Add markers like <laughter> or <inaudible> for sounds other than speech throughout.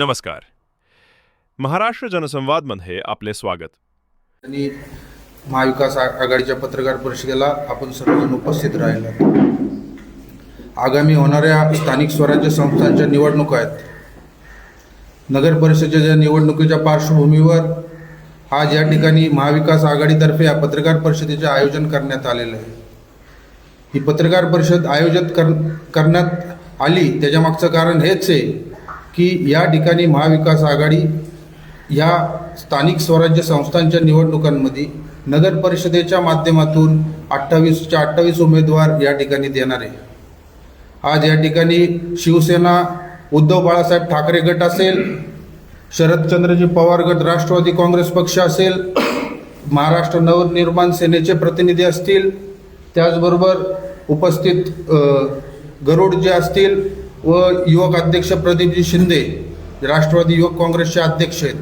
नमस्कार. महाराष्ट्र जनसंवादमध्ये आपले स्वागत. आणि महाविकास आघाडीच्या पत्रकार परिषदेला आपण सर्वजण उपस्थित राहिला. आगामी होणाऱ्या स्थानिक स्वराज्य संस्थांच्या निवडणुका आहेत. नगर परिषदेच्या निवडणुकीच्या पार्श्वभूमीवर आज या ठिकाणी महाविकास आघाडीतर्फे या पत्रकार परिषदेचे आयोजन करण्यात आलेलं आहे. ही पत्रकार परिषद आयोजित कर करण्यात आली त्याच्यामागचं कारण हेच आहे की या ठिकाणी महाविकास आघाडी या स्थानिक स्वराज्य संस्थांच्या निवडणुकांमध्ये नगर परिषदेच्या माध्यमातून अठ्ठावीसच्या अठ्ठावीस उमेदवार या ठिकाणी देणार आहे. आज या ठिकाणी शिवसेना उद्धव बाळासाहेब ठाकरे गट असेल शरदचंद्रजी पवार गट राष्ट्रवादी काँग्रेस पक्ष असेल महाराष्ट्र नवनिर्माण सेनेचे प्रतिनिधी असतील त्याचबरोबर उपस्थित गरुड जे असतील व युवक अध्यक्ष प्रदीपजी शिंदे राष्ट्रवादी युवक काँग्रेसचे अध्यक्ष आहेत.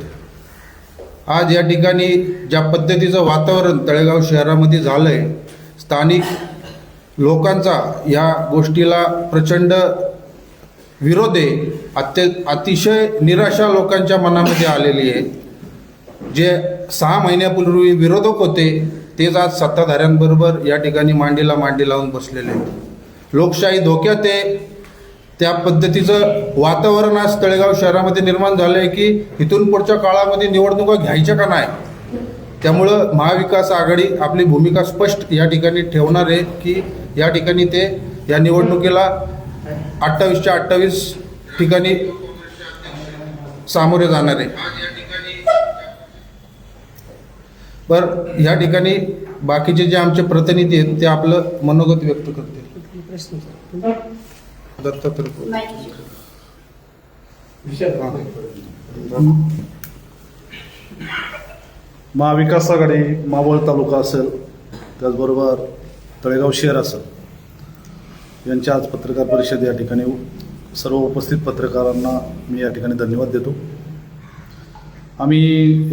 आज या ठिकाणी ज्या पद्धतीचं वातावरण तळेगाव शहरामध्ये झालं आहे स्थानिक लोकांचा या गोष्टीला प्रचंड विरोध आहे अत्य अतिशय निराशा लोकांच्या मनामध्ये आलेली आहे. जे सहा महिन्यापूर्वी विरोधक होते तेच आज सत्ताधाऱ्यांबरोबर या ठिकाणी मांडीला मांडी लावून बसलेले आहेत. लोकशाही धोक्यात आहे त्या पद्धतीचं वातावरण आज तळेगाव शहरामध्ये निर्माण झालं आहे की इथून पुढच्या काळामध्ये निवडणुका घ्यायच्या का नाही? त्यामुळं महाविकास आघाडी आपली भूमिका स्पष्ट या ठिकाणी ठेवणार आहे की या ठिकाणी ते या निवडणुकीला अठ्ठावीसच्या अठ्ठावीस ठिकाणी सामोरे जाणार आहे. बर या ठिकाणी बाकीचे जे आमचे प्रतिनिधी आहेत ते आपलं मनोगत व्यक्त करतील. दत्तात्रय. महाविकास आघाडी मावळ तालुका असेल त्याचबरोबर तळेगाव शहर असेल यांच्या आज पत्रकार परिषद या ठिकाणी सर्व उपस्थित पत्रकारांना मी या ठिकाणी धन्यवाद देतो. आम्ही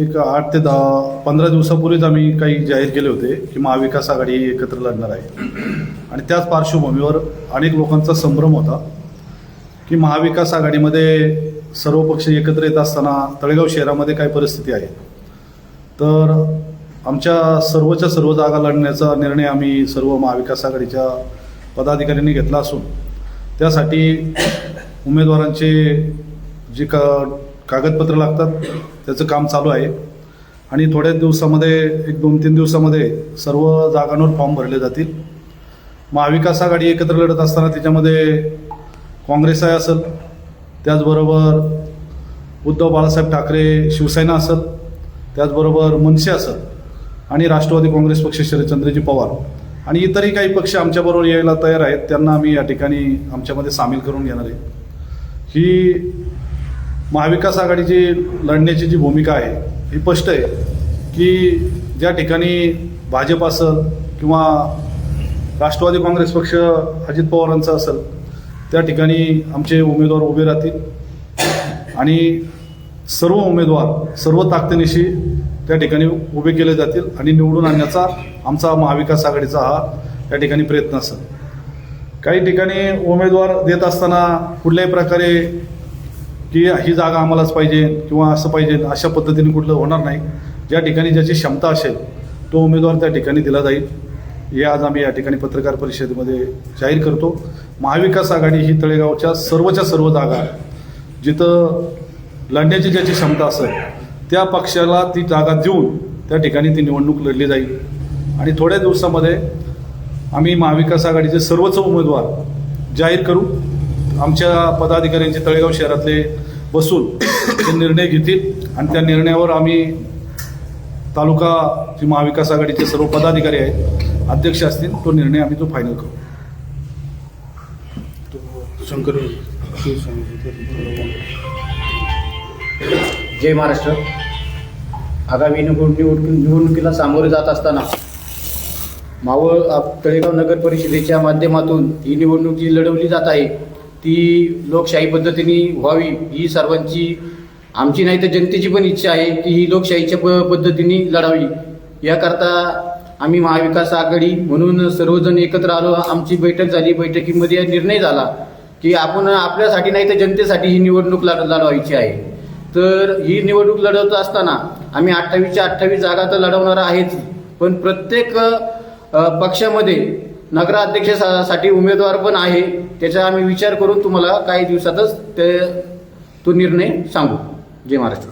एक आठ ते दहा पंधरा दिवसापूर्वीच आम्ही काही जाहीर केले होते की महाविकास आघाडी एकत्र लढणार आहे. आणि त्याच पार्श्वभूमीवर अनेक लोकांचा संभ्रम होता की महाविकास आघाडीमध्ये सर्व पक्ष एकत्र येत असताना तळेगाव शहरामध्ये काय परिस्थिती आहे? तर आमच्या सर्वच्या सर्व जागा लढण्याचा निर्णय आम्ही सर्व महाविकास आघाडीच्या पदाधिकाऱ्यांनी घेतला असून त्यासाठी उमेदवारांचे जे का कागदपत्र लागतात. त्याचं काम चालू आहे. आणि थोड्या दिवसामध्ये एक दोन तीन दिवसामध्ये सर्व जागांवर फॉर्म भरले जातील. महाविकास आघाडी एकत्र लढत असताना त्याच्यामध्ये काँग्रेस आहे असेल त्याचबरोबर उद्धव बाळासाहेब ठाकरे शिवसेना असेल त्याचबरोबर मनसे असेल आणि राष्ट्रवादी काँग्रेस पक्ष शरदचंद्रजी पवार आणि इतरही काही पक्ष आमच्याबरोबर यायला तयार आहेत. त्यांना आम्ही या ठिकाणी आमच्यामध्ये सामील करून घेणार आहे. ही महाविकास आघाडीची लढण्याची जी भूमिका आहे ही स्पष्ट आहे की ज्या ठिकाणी भाजप असेल किंवा राष्ट्रवादी काँग्रेस पक्ष अजित पवारांचा असेल त्या ठिकाणी आमचे उमेदवार उभे राहतील. आणि सर्व उमेदवार सर्व ताकदीनिशी त्या ठिकाणी उभे केले जातील आणि निवडून आणण्याचा आमचा महाविकास आघाडीचा हा त्या ठिकाणी प्रयत्न असेल. काही ठिकाणी उमेदवार देत असताना कुठल्याही प्रकारे की ही जागा आम्हालाच पाहिजे किंवा असं पाहिजे अशा पद्धतीने कुठलं होणार नाही. ज्या ठिकाणी ज्याची क्षमता असेल तो उमेदवार त्या ठिकाणी दिला जाईल. हे आज आम्ही या ठिकाणी पत्रकार परिषदेमध्ये जाहीर करतो. महाविकास आघाडी ही तळेगावच्या सर्वच्या सर्व जागा जिथं लढण्याची ज्याची क्षमता असेल त्या पक्षाला ती जागा देऊन त्या ठिकाणी ती निवडणूक लढली जाईल. आणि थोड्या दिवसामध्ये आम्ही महाविकास आघाडीचे सर्वच उमेदवार जाहीर करू. आमच्या पदाधिकाऱ्यांचे तळेगाव शहरातले बसून ते निर्णय घेतील आणि त्या निर्णयावर आम्ही तालुका जी महाविकास आघाडीचे सर्व पदाधिकारी आहेत अध्यक्ष असतील तो निर्णय आम्ही तो फायनल करू. शंकर जय महाराष्ट्र. आगामी निवड निवड निवडणुकीला सामोरे जात असताना मावळ आप- तळेगाव नगर परिषदेच्या माध्यमातून ही निवडणूक जी लढवली जात आहे. ती लोकशाही पद्धतीने व्हावी ही सर्वांची आमची नाही तर जनतेची पण इच्छा आहे की ही लोकशाहीच्या प पद्धतीने लढावी. याकरता आम्ही महाविकास आघाडी म्हणून सर्वजण एकत्र आलो. आमची बैठक झाली. बैठकीमध्ये निर्णय झाला की आपण आपल्यासाठी नाही तर जनतेसाठी ही निवडणूक लढ लढवायची आहे. तर ही निवडणूक लढवत असताना आम्ही अठ्ठावीसच्या अठ्ठावीस जागा तर लढवणार आहेच. पण प्रत्येक पक्षामध्ये नगराध्यक्षासाठी उमेदवार पण आहे त्याचा आम्ही विचार करून तुम्हाला काही दिवसातच ते तो निर्णय सांगू. जय महाराष्ट्र.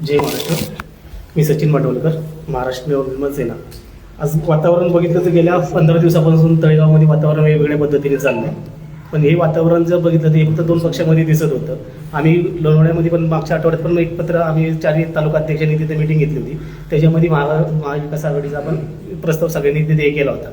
जय महाराष्ट्र. मी सचिन माटोलकर महाराष्ट्र विमल सेना. आज वातावरण बघितलं तर गेल्या पंधरा दिवसापासून तळेगावमध्ये वातावरण वेगवेगळ्या पद्धतीने चाललं आहे पण हे वातावरण जर बघितलं तर फक्त दोन पक्षामध्ये दिसत होतं. आम्ही लोणावळ्यामध्ये पण मागच्या आठवड्यात पण एक पत्र आम्ही चारही तालुका अध्यक्षांनी तिथे मिटिंग घेतली होती. त्याच्यामध्ये महा महाविकास आघाडीचा आपण प्रस्ताव सगळ्यांनी तिथे हे केला होता.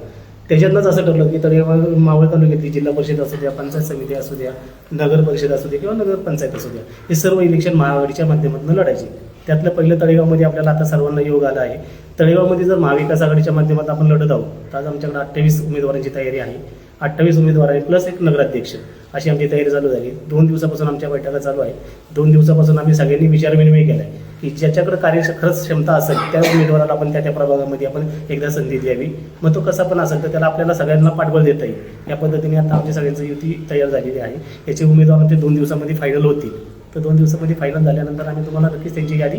त्याच्यातनंच असं ठरलं की तळेगाव मावळ तालुक्यातली जिल्हा परिषद असू द्या पंचायत समिती असू द्या नगर परिषद असू द्या किंवा नगर पंचायत असू द्या हे सर्व इलेक्शन महाआघाडीच्या माध्यमातून लढायचे. त्यातलं पहिलं तळेगावमध्ये आपल्याला आता सर्वांना योग आला आहे. तळेगावमध्ये जर महाविकास आघाडीच्या माध्यमातून आपण लढत आहोत तर आज आमच्याकडे अठ्ठावीस उमेदवारांची तयारी आहे. अठ्ठावीस उमेदवार आहे प्लस एक नगराध्यक्ष अशी आमची तयारी चालू झाली. दोन दिवसापासून आमच्या बैठका चालू आहे दोन दिवसापासून आम्ही सगळ्यांनी विचारविनिमय केला आहे की ज्याच्याकडे कार्य खरंच क्षमता असेल त्या उमेदवाराला आपण त्या त्या प्रभागामध्ये आपण एकदा संधी द्यावी. मग तो कसा पण असेल तर त्याला आपल्याला सगळ्यांना पाठबळ देता येईल. या पद्धतीने आता आमच्या सगळ्यांची युती तयार झालेली आहे. याचे उमेदवार ते दोन दिवसामध्ये फायनल होतील. तर दोन दिवसामध्ये फायनल झाल्यानंतर आम्ही तुम्हाला नक्कीच त्यांची यादी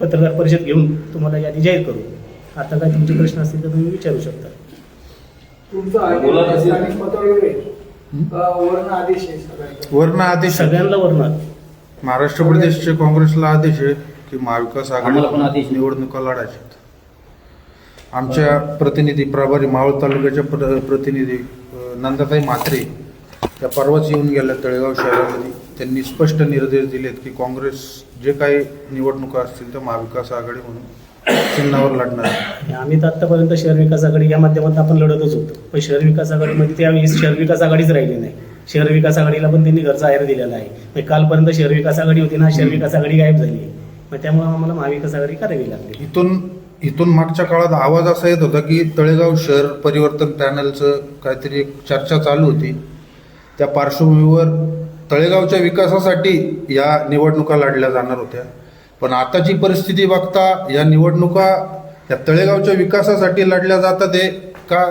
पत्रकार परिषद घेऊन तुम्हाला यादी जाहीर करू. आता काय तुमचे प्रश्न असतील तर तुम्ही विचारू शकता. तुमचा आदेश स्थानिक पातळीवर आहे का वर्ण आदेश आहे सगळ्यांचा. वर्ण आदेश सगळ्यांना वरणार महाराष्ट्र प्रदेशचे काँग्रेसला आदेश आहे की महाविकास आम्हाला पण आदेश आघाडी आहे. निवडणुका लढायच्यात आमच्या प्रतिनिधी प्रभारी मावळ तालुक्याच्या प्र- प्रतिनिधी अ, नंदाताई म्हात्रे त्या परवाच येऊन गेल्या तळेगाव शहरामध्ये. त्यांनी स्पष्ट निर्देश दिलेत की काँग्रेस जे काही निवडणुका असतील त्या महाविकास आघाडी म्हणून चिन्हावर लढणार. आहे. आम्ही तर आतापर्यंत शहर विकास आघाडी या माध्यमातून आपण लढतच होतो. पण शहर विकास आघाडीमध्ये त्यावेळी शहर विकास आघाडीच राहिली नाही. शहर विकास आघाडीला पण त्यांनी घरचा आहेर दिलेला आहे. म्हणजे कालपर्यंत शहर विकास आघाडी होती ना शहर विकास आघाडी गायब झाली. मग त्यामुळे आम्हाला महाविकास आघाडी करावी लागली. इथून इथून मागच्या काळात आवाज असा येत होता की तळेगाव शहर परिवर्तन पॅनलचं काहीतरी एक चर्चा चालू होती. त्या पार्श्वभूमीवर तळेगावच्या विकासासाठी या निवडणुका लढल्या जाणार होत्या. पण आताची परिस्थिती बघता या निवडणुका या तळेगावच्या विकासासाठी लढल्या जातात आहे का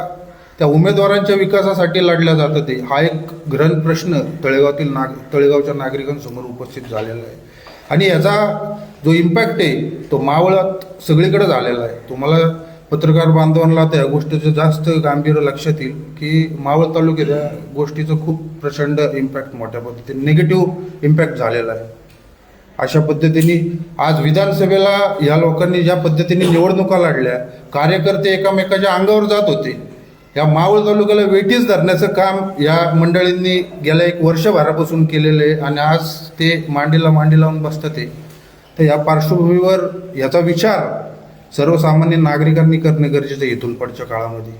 त्या उमेदवारांच्या विकासासाठी लढल्या जातात आहे हा एक ग्रहण प्रश्न तळेगावातील नाग तळेगावच्या नागरिकांसमोर उपस्थित झालेला आहे. आणि याचा जो इम्पॅक्ट आहे तो मावळात सगळीकडे झालेला आहे. तुम्हाला पत्रकार बांधवांना त्या गोष्टीचं जास्त गांभीर्य लक्षात येईल की मावळ तालुक्यात या गोष्टीचं खूप प्रचंड इम्पॅक्ट मोठ्या पद्धतीने निगेटिव्ह इम्पॅक्ट झालेला आहे. अशा पद्धतीने आज विधानसभेला या लोकांनी ज्या पद्धतीने निवडणुका लढल्या कार्यकर्ते एकामेकाच्या अंगावर जात होते. या मावळ तालुक्याला वेठीस धरण्याचं काम या मंडळींनी गेल्या एक वर्षभरापासून केलेलं आहे आणि आज ते मांडीला मांडी लावून बसतात ते तर या पार्श्वभूमीवर याचा विचार सर्वसामान्य नागरिकांनी करणे गरजेचं आहे इथून पुढच्या काळामध्ये.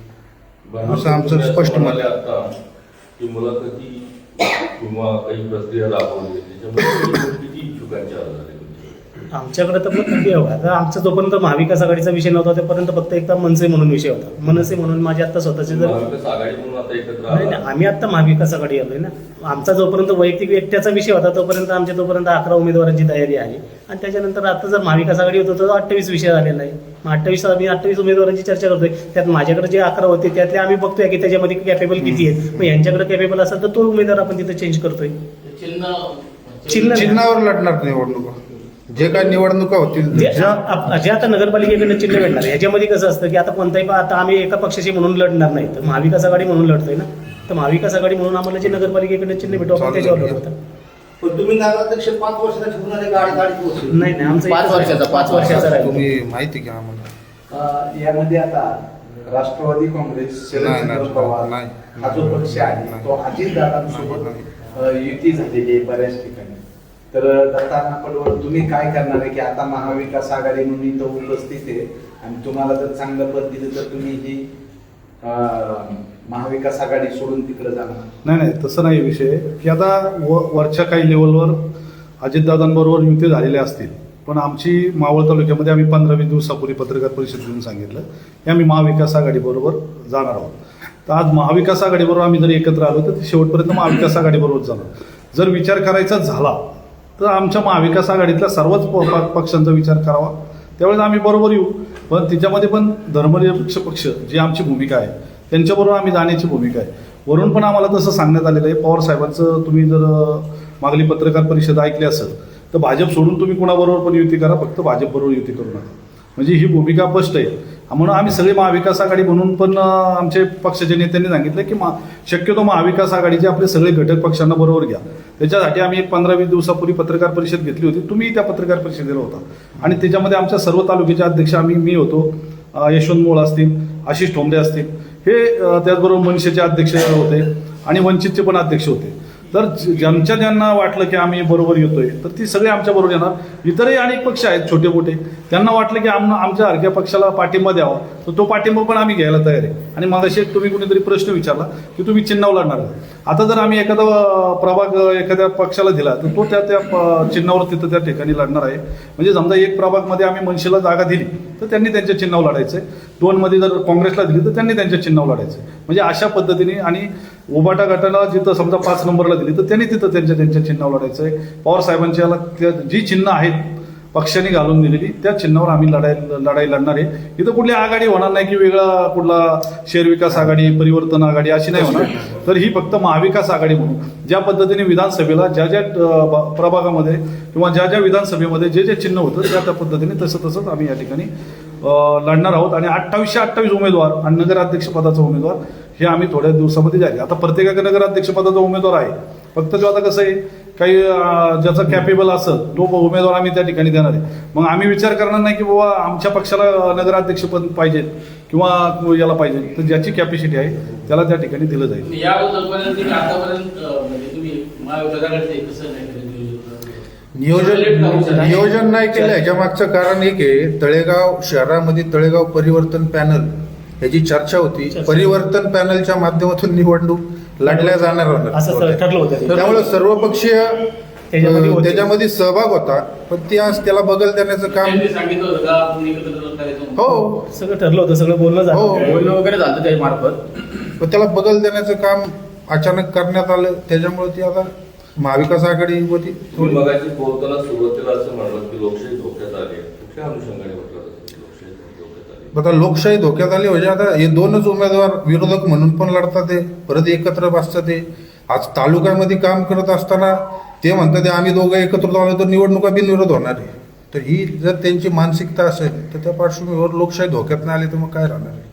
असं आमचं स्पष्ट मत किंवा काही प्रक्रिया राबवली किती इच्छुकांचे अर्ज आले तुमच्याकडे? आमच्याकडे तर हवं आता आमचा जोपर्यंत महाविकास आघाडीचा विषय नव्हता तोपर्यंत फक्त एकदा मनसे म्हणून विषय होता. मनसे म्हणून माझे आता स्वतःचे जर नाही आला. आम्ही आता महाविकास आघाडी आलोय ना. आमचा जोपर्यंत वैयक्तिक एकट्याचा विषय होता तोपर्यंत आमच्या तोपर्यंत अकरा उमेदवारांची तयारी आहे. आणि त्याच्यानंतर आता जर महाविकास आघाडी होतो तर अठ्ठावीस विषय झालेला आहे. अठ्ठावीस आम्ही अठ्ठावीस उमेदवारांची चर्चा करतोय. त्यात माझ्याकडे जे अकरा होते त्यातले आम्ही बघतोय की त्याच्यामध्ये कॅपेबल किती आहेत. मग यांच्याकडे कॅपेबल असेल तर तो उमेदवार आपण तिथे चेंज करतोय. चिन्ह चिन्हावर लढणार निवडणुका. जे काही निवडणुका होतील जे आता नगरपालिकेकडनं चिन्ह भेटणार आहे, ह्याच्यामध्ये कसं असतं की आता कोणताही आता आम्ही एका पक्षाशी म्हणून लढणार नाही. तर महाविकास आघाडी म्हणून लढतोय ना? तर महाविकास आघाडी म्हणून आम्हाला जे नगरपालिकेकडनं चिन्ह भेटू आपण त्याच्यावर लढवतो पण तुम्ही नगराध्यक्ष पाच वर्षाचा ठेवणार आहे गाडी गाडी पोहोचली. नाही नाही आमचं पाच वर्षाचा, पाच वर्षाचा राहील. तुम्ही माहिती घ्या यामध्ये आता राष्ट्रवादी काँग्रेस नाही, पवार नाही. हा जो पक्ष आहे. तो अजितदादांसोबत युती झालेली आहे बऱ्याच ठिकाणी. तर दत्ताना पडवळ तुम्ही काय करणार आहे की आता महाविकास आघाडी म्हणून इथं उपस्थित आहे आणि तुम्हाला जर चांगलं पद दिलं तर तुम्ही ही महाविकास आघाडी सोडून तिकडे जाणार. नाही नाही तसं नाही विषय. की आता व वरच्या काही लेवलवर अजितदादांबरोबर युती झालेल्या असतील. पण आमची मावळ तालुक्यामध्ये आम्ही पंधरा वीस दिवसापूर्वी पत्रकार परिषद घेऊन सांगितलं. की आम्ही महाविकास आघाडीबरोबर जाणार आहोत. तर आज महाविकास आघाडीबरोबर आम्ही जर एकत्र आलो तर ते शेवटपर्यंत महाविकास आघाडीबरोबर जाणार. जर विचार करायचा झाला तर आमच्या महाविकास आघाडीतल्या सर्वच प- प- पक्षांचा विचार करावा. त्यावेळेस आम्ही बरोबर येऊ. पण तिच्यामध्ये पण धर्मनिरपेक्ष पक्ष जी आमची भूमिका आहे त्यांच्याबरोबर आम्ही जाण्याची भूमिका आहे. वरून पण आम्हाला तसं सांगण्यात आलेलं आहे. पवार साहेबांचं तुम्ही जर मागली पत्रकार परिषद ऐकली असेल तर भाजप सोडून तुम्ही कुणाबरोबर पण युती करा फक्त भाजपबरोबर युती करू नका. म्हणजे ही भूमिका स्पष्ट आहे. म्हणून आम्ही सगळे महाविकास आघाडी म्हणून पण आमचे पक्षाच्या नेत्यांनी सांगितलं की मा शक्यतो महाविकास आघाडीचे आपले सगळे घटक पक्षांना बरोबर घ्या. त्याच्यासाठी आम्ही एक पंधरा वीस दिवसापूर्वी पत्रकार परिषद घेतली होती. तुम्ही त्या पत्रकार परिषदेला होता. आणि त्याच्यामध्ये आमच्या सर्व तालुक्याचे अध्यक्ष आम्ही मी होतो. यशवंत मोळ असतील आशिष ठोंबरे असतील. हे त्याचबरोबर मनसेचे अध्यक्ष होते आणि वंचितचे पण अध्यक्ष होते. तर ज्यांच्या ज्यांना वाटलं की आम्ही बरोबर येतोय तर ती सगळे आमच्या बरोबर येणार. इतरही अनेक पक्ष आहेत छोटे मोठे त्यांना वाटलं की आम आमच्या हरक्या पक्षाला पाठिंबा द्यावा. तर तो पाठिंबा पण आम्ही घ्यायला तयार आहे. आणि मगाशी एक तुम्ही कुणीतरी प्रश्न विचारला की तुम्ही चिन्हावर लढणार का? आता जर आम्ही एखादा प्रभाग एखाद्या पक्षाला दिला तर तो त्या त्या प- चिन्हावर तिथं त्या ठिकाणी लढणार आहे. म्हणजे समजा एक प्रभागमध्ये आम्ही मनसेला जागा दिली तर त्यांनी त्यांच्या चिन्हावर लढायचं आहे दोनमध्ये जर काँग्रेसला दिली तर त्यांनी त्यांच्या चिन्हावर लढायचं आहे म्हणजे अशा पद्धतीने आणि उबाटा गटाला जिथं समजा पाच नंबरला दिली तर त्यांनी तिथं त्यांच्या त्यांच्या चिन्हावर लढायचं आहे पवार साहेबांच्या त्या- जी चिन्ह आहेत पक्षाने घालून दिलेली. त्या चिन्हावर आम्ही लढाई लढाई लढणार आहे. इथं कुठली आघाडी होणार नाही की वेगळा कुठला शेअर विकास आघाडी परिवर्तन आघाडी अशी नाही होणार. तर ही फक्त महाविकास आघाडी म्हणून. ज्या पद्धतीने विधानसभेला ज्या ज्या प्रभागामध्ये किंवा ज्या ज्या विधानसभेमध्ये जे जे चिन्ह होतं त्या त्या पद्धतीने तसं तसंच आम्ही या ठिकाणी लढणार आहोत. आणि अठ्ठावीसशे अठ्ठावीस उमेदवार आणि नगराध्यक्ष पदाचा उमेदवार हे आम्ही थोड्या दिवसामध्ये जाहीर आता प्रत्येकाकडे नगराध्यक्ष पदाचा उमेदवार आहे फक्त जो आता कसं आहे काही ज्याचा कॅपेबल असेल तो उमेदवार आम्ही त्या ठिकाणी देणार आहे. मग आम्ही विचार करणार नाही की बाबा आमच्या पक्षाला नगराध्यक्षपद पाहिजे किंवा याला पाहिजे. तर ज्याची कॅपॅसिटी आहे त्याला त्या ठिकाणी दिलं जाईल. म्हणजे तुम्ही महाविकासाकडे कसं नाही केलं नियोजन? नियोजन नाही केलं. याच्या मागचं कारण एक आहे तळेगाव शहरामध्ये तळेगाव परिवर्तन पॅनल याची चर्चा होती. परिवर्तन पॅनलच्या माध्यमातून निवडणूक लढल्या जाणार असं होत्या. ठरलं होतं ते. त्यामुळे सर्वपक्षीय त्याच्यामध्ये सहभाग होता. पण ते आज त्याला बगल देण्याचं काम? हो. सगळं ठरलं होतं. सगळं बोलणं हो. झालं बोलणं वगैरे झालं त्याच्या मार्फत. पण त्याला बगल देण्याचं काम अचानक करण्यात आलं. त्याच्यामुळे ती आता महाविकास आघाडी होती. मगाशी बोलताना सुरुवातीला असं म्हणलं की लोकशाही धोक्यात आली आहे. कुठल्या अनुषंगाने म्हटलं जातं की लोकशाही धोक्यात आली आहे? आता लोकशाही धोक्यात आली म्हणजे आता हे दोनच उमेदवार विरोधक म्हणून पण लढतात ते परत एकत्र बसतात ते. आज तालुक्यामध्ये काम करत असताना ते म्हणतात ते आम्ही दोघं एकत्र झालो तर निवडणुका बिनविरोध होणार आहे. तर ही जर त्यांची मानसिकता असेल तर त्या पार्श्वभूमीवर लोकशाही धोक्यात नाही आली तर मग काय राहणार आहे?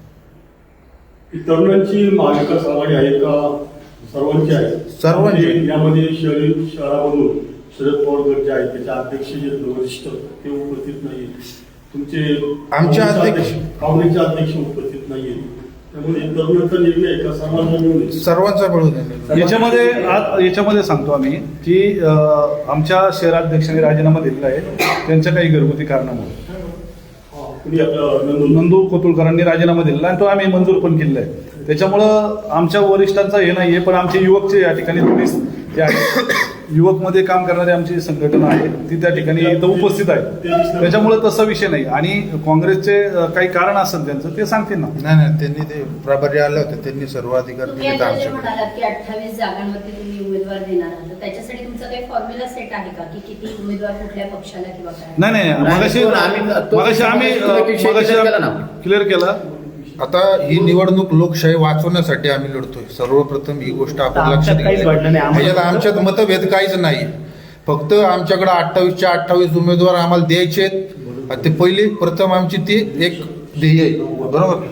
तरुणांची महाविकास आघाडी आहे का? सर्वांची आहे. सर्वांची. म्हणजे यामध्ये शहरी शहरामधून शरद पवार गट जे आहेत त्याचे अध्यक्ष जे वरिष्ठ ते उपस्थित नाही तुमचे आमचे काँग्रेसचे अध्यक्ष- काँग्रेसचे अध्यक्ष उपस्थित नाहीये आहे आहे? सर्वांचा मिळून आहे. याच्यामध्ये आज याच्यामध्ये सांगतो आम्ही की आमच्या शहराध्यक्षांनी राजीनामा दिलेला आहे. त्यांच्या काही घरगुती कारणामुळे. नंदू कोतुळकरांनी राजीनामा दिलेला आणि तो आम्ही मंजूर पण केलेला आहे. त्याच्यामुळं आमच्या वरिष्ठांचं हे नाहीये पण आमचे युवकचे या ठिकाणी पोलीस जे आहेत युवकमध्ये काम करणारी आमची संघटना आहे ती त्या ठिकाणी इथं उपस्थित आहे त्याच्यामुळे तसा विषय नाही. आणि काँग्रेसचे काही कारण असेल त्यांचं ते सांगतील ना. नाही नाही त्यांनी ते प्रभारी आले होते त्यांनी सर्व अधिकार तुम्ही दिले की अठ्ठावीस जागांवरती तुम्ही उमेदवार देणार आहात त्याच्यासाठी तुमचा काही फॉर्म्युला सेट आहे का? की किती उमेदवार कुठल्या पक्षाला किंवा काय? नाही नाही मगाशी आम्ही-. क्लिअर केला. आता ही निवडणूक लोकशाही वाचवण्यासाठी आम्ही लढतोय. सर्वप्रथम ही गोष्ट आपण लक्षात घ्यायला ह्याच्यात आमच्यात मतभेद काहीच नाही. फक्त आमच्याकडे अठ्ठावीसच्या अठ्ठावीस उमेदवार आम्हाला द्यायचे ते पहिली प्रथम आमची ती एक ध्येय आहे. बरोबर.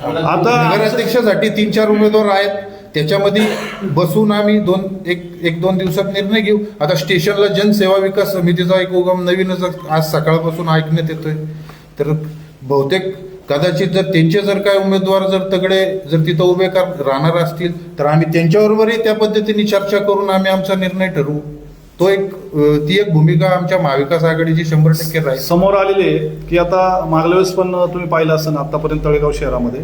आता नगराध्यक्षासाठी तीन चार उमेदवार आहेत. त्याच्यामध्ये बसून आम्ही दोन एक एक दोन दिवसात निर्णय घेऊ. आता स्टेशनला जनसेवा विकास समितीचा एक उगम नवीनच आज सकाळपासून ऐकण्यात येतोय. तर बहुतेक कदाचित जर त्यांचे जर काय उमेदवार जर तगडे जर तिथं उभे कर राहणार असतील तर आम्ही त्यांच्याबरोबरही त्या पद्धतीने चर्चा करून आम्ही आमचा निर्णय ठरवू. तो एक ती एक भूमिका आमच्या महाविकास आघाडीची शंभर टक्के राहील. समोर आलेले आहे की आता मागल्या वेळेस पण तुम्ही पाहिलं असेल आतापर्यंत तळेगाव शहरामध्ये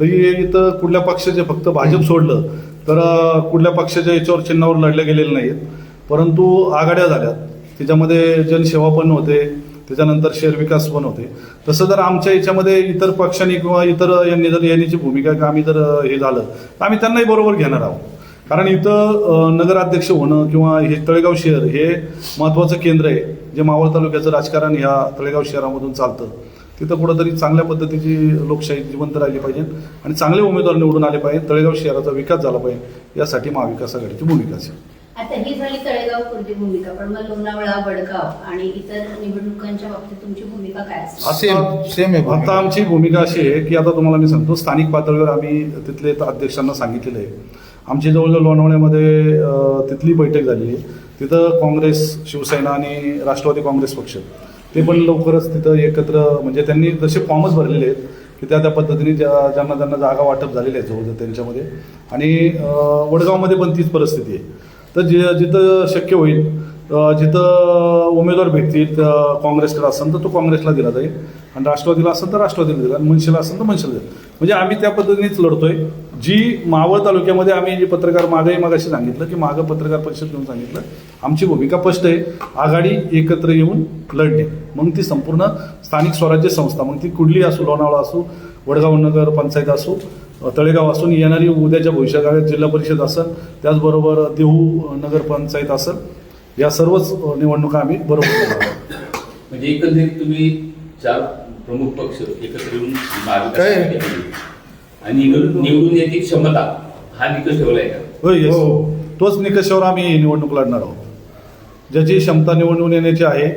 तरी इथं कुठल्या पक्षाचे फक्त भाजप सोडलं तर कुठल्या पक्षाच्या याच्यावर चिन्हावर लढले गेलेले नाहीत. परंतु आघाड्या झाल्यात. त्याच्यामध्ये जनसेवा पण होते. त्याच्यानंतर शहर विकास पण होते. तसं जर आमच्या याच्यामध्ये इतर पक्षांनी किंवा इतर यांनी जर यांनीची भूमिका किंवा आम्ही जर हे झालं तर आम्ही त्यांनाही बरोबर घेणार आहोत. कारण इथं नगराध्यक्ष होणं किंवा हे तळेगाव शहर हे महत्त्वाचं केंद्र आहे. जे मावळ तालुक्याचं राजकारण ह्या तळेगाव शहरामधून चालतं. तिथं कुठंतरी चांगल्या पद्धतीची लोकशाही जिवंत राहिली पाहिजे आणि चांगले उमेदवार निवडून आले पाहिजे. तळेगाव शहराचा विकास झाला पाहिजे. यासाठी महाविकास आघाडीची भूमिका असेल आता ही झाली तळेगाव पुरती भूमिका पण मग लोणावळा वडगाव आणि इतर निवडणुकांच्या बाबतीत तुमची भूमिका काय असेल सेम सेम आहे आता. आमची भूमिका अशी आहे की आता तुम्हाला मी सांगतो स्थानिक पातळीवर आम्ही तिथले अध्यक्षांना सांगितलेलं आहे. आमची जवळ लोणावळ्यामध्ये तिथली बैठक झाली आहे. तिथं काँग्रेस शिवसेना आणि राष्ट्रवादी काँग्रेस पक्ष ते पण लवकरच तिथं एकत्र म्हणजे त्यांनी जसे फॉर्मच भरलेले आहेत की त्या त्या पद्धतीने ज्या ज्यांना ज्यांना जागा वाटप झालेले आहेत जवळ त्यांच्यामध्ये. आणि वडगावमध्ये पण तीच परिस्थिती आहे. तर जि जिथं शक्य होईल जिथं उमेदवार भेटतील काँग्रेसकडे असेल तर तो काँग्रेसला दिला जाईल. आणि राष्ट्रवादीला असेल तर राष्ट्रवादीला दिला आणि मनसेला असेल तर मनसेला दिला म्हणजे आम्ही त्या पद्धतीनेच लढतोय. जी मावळ तालुक्यामध्ये आम्ही जी पत्रकार मागे मागाशी सांगितलं की मागं पत्रकार परिषद घेऊन सांगितलं आमची भूमिका स्पष्ट आहे. आघाडी एकत्र येऊन लढणे. मग ती संपूर्ण स्थानिक स्वराज्य संस्था मग ती कुडली असो लोणावळा असो वडगाव नगर पंचायत असो तळेगाव असून येणारी उद्याच्या भविष्यकाळात जिल्हा परिषद असेल त्याचबरोबर देहू नगरपंचायत असेल या सर्वच निवडणुका आम्ही बरोबर. म्हणजे एकंदरीत तुम्ही चार प्रमुख पक्ष एकत्र येऊन काय? आणि निवडून निवडून क्षमता हा निकष ठेवलाय का? होय येस तोच निकषावर आम्ही निवडणूक लढणार आहोत. ज्याची क्षमता निवडून येण्याची आहे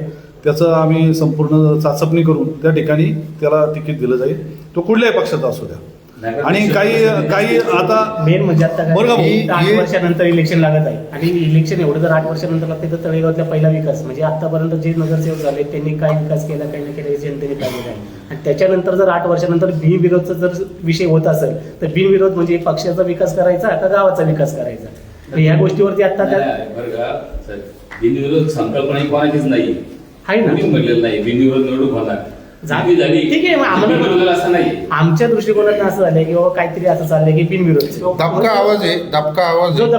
त्याचं आम्ही संपूर्ण चाचपणी करून त्या ठिकाणी त्याला तिकीट दिलं जाईल. तो कुठल्याही पक्षाचा असू द्या. आणि काही काही आता मेन म्हणजे आता काय बरं का, ही- आठ ही- वर्षानंतर इलेक्शन लागत आहे. आणि इलेक्शन एवढं जर आठ वर्षानंतर लागते तर तळेगावातला पहिला विकास म्हणजे आतापर्यंत जे नगरसेवक झाले त्यांनी काय विकास केला काही ना केला हे जनतेने पाहिलेलं आहे. आणि त्याच्यानंतर जर आठ वर्षानंतर बिनविरोधचा जर विषय होत असेल तर बिनविरोध म्हणजे पक्षाचा विकास करायचा का गावाचा विकास करायचा? तर या गोष्टीवरती आता त्या नाही, बरं का. बिनविरोध संकल्पना ही कोणाचीच नाही. आहे ना. कोणीच म्हटलेलं नाही बिनविरोध निवडणूक होणार. झाली झाली ठीक आहे, मग आम्हाला- बिनविरोधाला असं नाही आमच्या दृष्टिकोनातून असं झालंय की बाबा काहीतरी असं चाललंय की बिनविरोध. दबका आवाज आहे दबका आवाज जो आहे.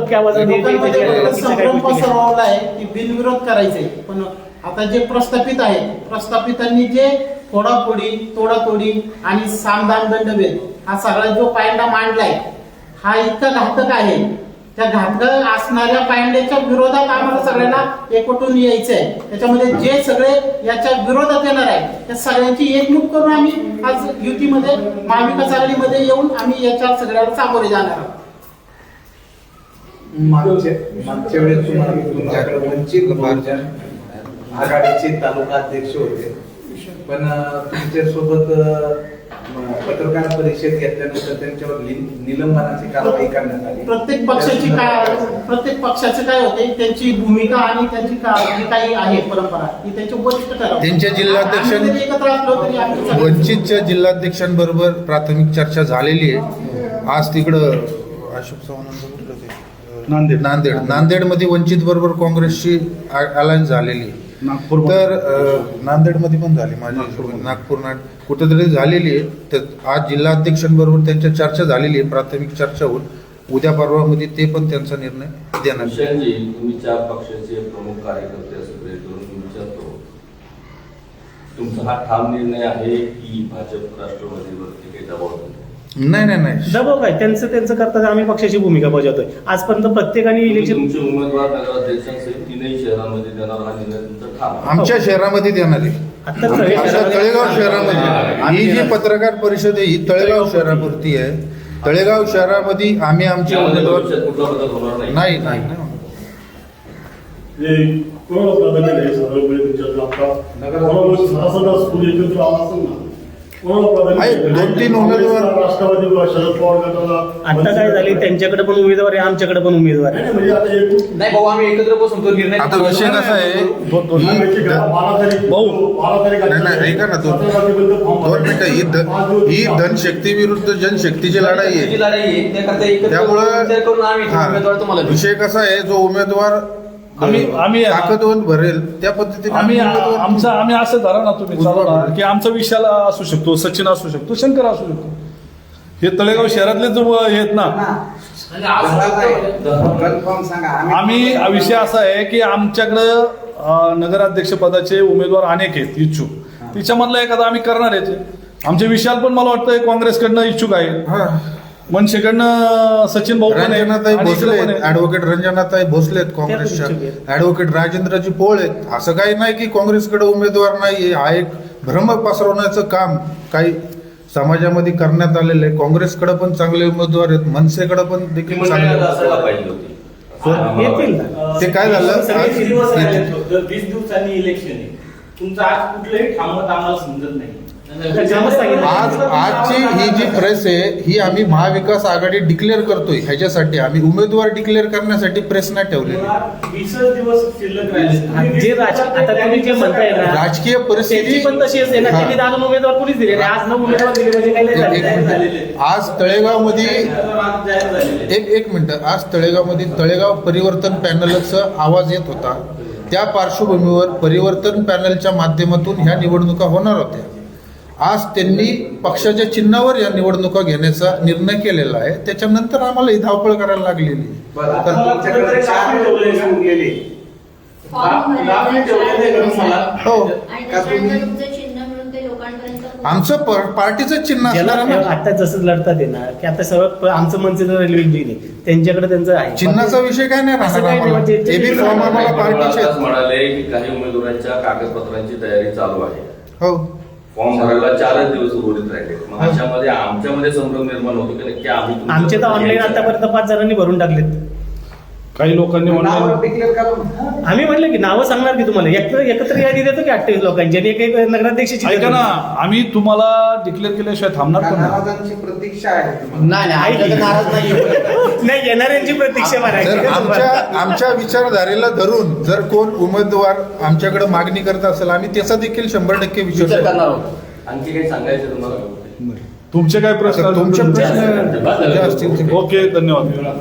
केल्या. पसरवला आहे की बिनविरोध करायचे पण आता जे प्रस्थापित आहेत प्रस्थापितांनी जे फोडाफोडी तोडातोडी आणि सामदान दंडभेद हा सगळा जो पायंडा मांडलाय हा इतका घातक आहे त्या घातक असणाऱ्या पायंड्याच्या विरोधात आम्हाला सगळ्यांना एकवटून यायचं आहे त्याच्यामध्ये जे सगळे याच्या विरोधात येणार आहे त्या सगळ्यांची एकमुख करून आम्ही आज युतीमध्ये महाविकास आघाडीमध्ये येऊन आम्ही याच्या सगळ्याला सामोरे जाणार आहोत. मागच्या मागच्या वेळेस तुम्हाला तुमच्याकडे वंचित बहुजन आघाडीचे तालुका अध्यक्ष होते. पण तुमच्यासोबत पत्रकार परिषद घेतल्यानंतर त्यांच्यावर निलंबनाची कारवाई करण्यात आली प्रत्येक पक्षाची काय प्रत्येक पक्षाचे काय होते त्यांची भूमिका आणि त्यांची का- जी काही आहे परंपरा ही त्यांची वरिष्ठ. त्यांच्या जिल्हाध्यक्ष- वंचितच्या जिल्हाध्यक्षांबरोबर प्राथमिक चर्चा झालेली आहे आज तिकडं अशोक चव्हाणांचं नांदेड. नांदेड नांदेडमध्ये वंचित बरोबर काँग्रेसची अलायन्स झालेली आहे. नागपूर तर अं, नांदेडमध्ये पण झाली माझी नागपूर नाट कुठेतरी झालेली आहे. तर आज जिल्हाध्यक्षांबरोबर त्यांच्या चर्चा झालेली आहे प्राथमिक चर्चा होऊन. उद्या परवामध्ये ते पण त्यांचा निर्णय देणार. तुम्ही चार पक्षाचे प्रमुख कार्यकर्ते असं मी विचारतो. तुमचा हा ठाम निर्णय आहे की भाजप राष्ट्रवादीवरती काही दबाव नाही? नाही नाही नाही. दबाव काय? त्यांचं त्यांचं करतात आम्ही पक्षाची भूमिका बजावतोय. आजपर्यंत प्रत्येकाने तुम्ही इलेक्शन तुमचे उमेदवार नगराध्यक्षांसहित तीनही शहरांमध्ये देणार हा निर्णय तुमचा. आमच्या शहरामध्ये देणार आहे. आता तळेगाव शहरामध्ये ही जी पत्रकार परिषद आहे ही तळेगाव शहरापुरती आहे. तळेगाव शहरामध्ये आम्ही आमचे उमेदवार भविष्यात कुठला बदल होणार नाही. नाही नाही. दोन तीन उमेदवार- राष्ट्रवादी शरद पवार गटाला आता काय झाले? त्यांच्याकडे पण उमेदवार आहे आमच्याकडे पण उमेदवार आहे. नाही, म्हणजे आता एकूण नाही भाऊ आम्ही एकत्र बसून तो निर्णय आता विषय कसा आहे दोन- दोन- ही नक्की करा. बारा तारीख भाऊ. बारा तारीख नाही, नाही, ऐका ना दोन- दोन मिनिटं. ही ध- ही. धनशक्ती विरुद्ध जनशक्तीची लढाई आहे. लढाई आहे. त्याकरता एकत्र त्यामुळं विचार करून आम्ही हा, उमेदवार तुम्हाला देऊ. विषय कसा आहे जो उमेदवार आम्ही- आम्ही- ताकदवून भरेल. त्या पद्धतीने आम्ही आमचा आम्ही असं धरा ना तुम्ही बरं. की आमचा विशाल असू शकतो सचिन असू शकतो शंकर असू शकतो. हे तळेगाव शहरातले जो हे आहेत ना. आम्ही विषय असा आहे की आमच्याकडं नगराध्यक्ष पदाचे उमेदवार अनेक आहेत इच्छुक. तिच्यामधला एखादा आम्ही करणार आहे आमचे विशाल पण मला वाटतं काँग्रेसकडनं इच्छुक आहे. मनसेकडनं सचिन भाऊ पण रंजनाताई आणि इकडे भोसले पण आहेत. ऍडव्होकेट रंजनाताई भोसले आहेत काँग्रेसच्या इच्छुक. ऍडव्होकेट राजेंद्रजी पोळ आहेत असं काही नाही की काँग्रेसकडे उमेदवार नाही हा एक भ्रम पसरवण्याचं काम काही समाजामध्ये करण्यात आलेलं आहे काँग्रेसकडे पण चांगले उमेदवार आहेत मनसेकडे पण ती देखील चांगले असायला. पाहिजे होती येतील. ना. ते काय झालं सगळे आज- किती दिवस येतील. राहिले? तर वीस दिवसांनी इलेक्शन आहे तुमचं आज कुठलंही ठामत आम्हाला समजत नाही. आज आजची ही जी प्रेस आहे ही आम्ही महाविकास आघाडी डिक्लेअर करतोय. ह्याच्यासाठी आम्ही उमेदवार डिक्लेअर करण्यासाठी प्रेस नाही ठेवलेली. राजकीय आता तुम्ही जे म्हणताय ना राजकीय त्याची परिस्थिती आज म्हणजे तळेगावमध्ये झालेले एक एक मिनिट. आज तळेगावमध्ये तळेगाव परिवर्तन पॅनलचा आवाज येत होता. त्या पार्श्वभूमीवर परिवर्तन पॅनलच्या माध्यमातून ह्या निवडणुका होणार होत्या. आज त्यांनी पक्षाच्या चिन्हावर या निवडणुका घेण्याचा निर्णय केलेला आहे. त्याच्यानंतर आम्हाला ही धावपळ करायला लागलेली गेले. हो पोहोचतं. आमचं पार्टीचं चिन्ह आता जसं लढतात आहे ना की आता प- आमचं मनसे रेल्वे आहे त्यांच्याकडे त्यांचं आहे. चिन्हाचा विषय काय नाही राहणार म्हणजे एबी ते- फॉर्म आम्हाला मला पार्टीचे. म्हणाले की काही उमेदवारांच्या कागदपत्रांची तयारी चालू आहे. हो. फॉर्म भरायला चारच दिवस उर्वरित राहिले. मग अशामध्ये आमच्यामध्ये संभ्रम निर्माण होतो की नक्की आम्ही आमचे तर ऑनलाईन आतापर्यंत पाच जणांनी भरून टाकलेत. काही लोकांनी आम्ही म्हटलं की नावं सांगणार की तुम्हाला? एकत्र एकत्र यादी देतो की अठ्ठावीस लोकांची? आणि एक एक नगराध्यक्षाची ऐका. ना आम्ही तुम्हाला डिक्लेअर केल्याशिवाय थांबणार पण नाही? नाराजांची प्रतीक्षा आहे. नाही नाही आमच्या तर नाराज नाही <laughs> नाही येणाऱ्यांची प्रतीक्षा जर मारायची. आमच्या आमच्या विचारधारेला धरून जर कोण उमेदवार आमच्याकडे मागणी करत असेल आम्ही त्याचा देखील शंभर टक्के विचार विचार करणार. आहोत. आणखी काही सांगायचं तुम्हाला? तुमचे काय प्रश्न तुमचे? प्रश्न जे असतील ते ओके धन्यवाद. धन्यवाद.